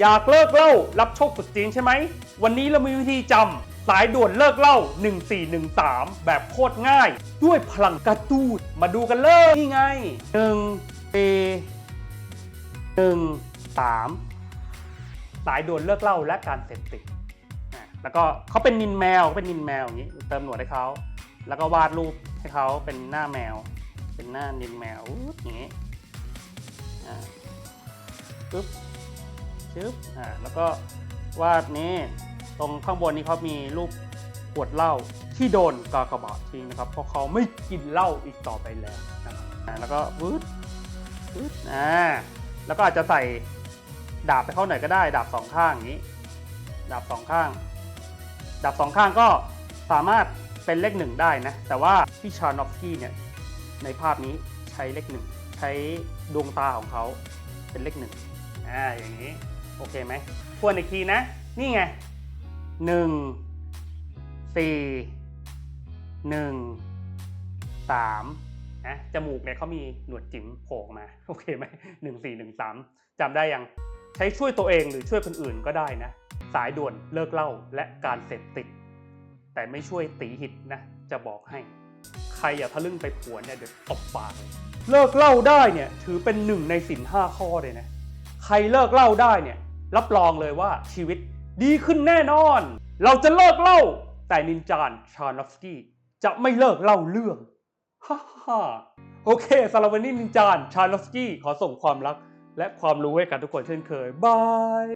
อยากเลิกเล่ารับโชคตรุษจีนใช่ไหม วันนี้เรามีวิธีจำสายด่วนเลิกเหล่า 1413 แบบโคตรง่าย ด้วยพลังกระตูดมาดูกันเลยนี่ไง1 4 1 3 สายด่วนเลิกเล่าและการเสพติดแล้วก็เขาเป็นนินแมวเขาเป็นนินแมวอย่างนี้ เติมหนวดให้เขาแล้วก็วาดรูปให้เขาเป็นหน้าแมว เป็นหน้านินแมวอย่างนี้อ่าปึ๊บ ชึบอ่าแล้วก็วาดนี้ตรงข้างบนนี้เขามีรูปขวดเหล้าที่โดนกากบาททิ้งนะครับ เพราะเขาไม่กินเหล้าอีกต่อไปแล้วนะครับแล้วก็วืดวืดอ่าแล้วก็อาจจะใส่ดาบไปเข้าหน่อยก็ได้ ดาบสองข้างอย่างนี้ ดาบสองข้าง ดาบสองข้างก็สามารถเป็นเลขหนึ่งได้นะ แต่ว่าพี่ชานอฟสกี้เนี่ยในภาพนี้ใช้เลขหนึ่งใช้ดวงตาของเขาเป็นเลขหนึ่งอ่าอย่างนี้ โอเคไหมทวนอีกทีนะ นี่ไงหนึ่งสี่หนึ่งสามนะจมูกเนี่ยเขามีหนวดจิ๋มโผล่มาโอเคไหมหนึ่งสี่หนึ่งสามจำได้ยังใช้ช่วยตัวเองหรือช่วยคนอื่นก็ได้นะ สายด่วนเลิกเล้าและการเสพติด แต่ไม่ช่วยตีหิตนะ จะบอกให้ ใครอย่าทะลึ่งไปผัวนเนี่ยเดี๋ยวตบปากเลิกเล้าได้เนี่ยถือเป็นหนึ่งในสินห้าข้อเลยนะ ใครเลิกเหล้าได้เนี่ยรับรองเลยว่าชีวิตดีขึ้นแน่นอน เราจะเลิกเหล้าแต่นินจานชานอฟสกี้จะไม่เลิกเล่าเรื่องฮ่าฮ่าโอเคสำหรับวันนี้นินจานชานอฟสกี้ขอส่งความรัก และความรู้ให้กับทุกคนเช่นเคยบาย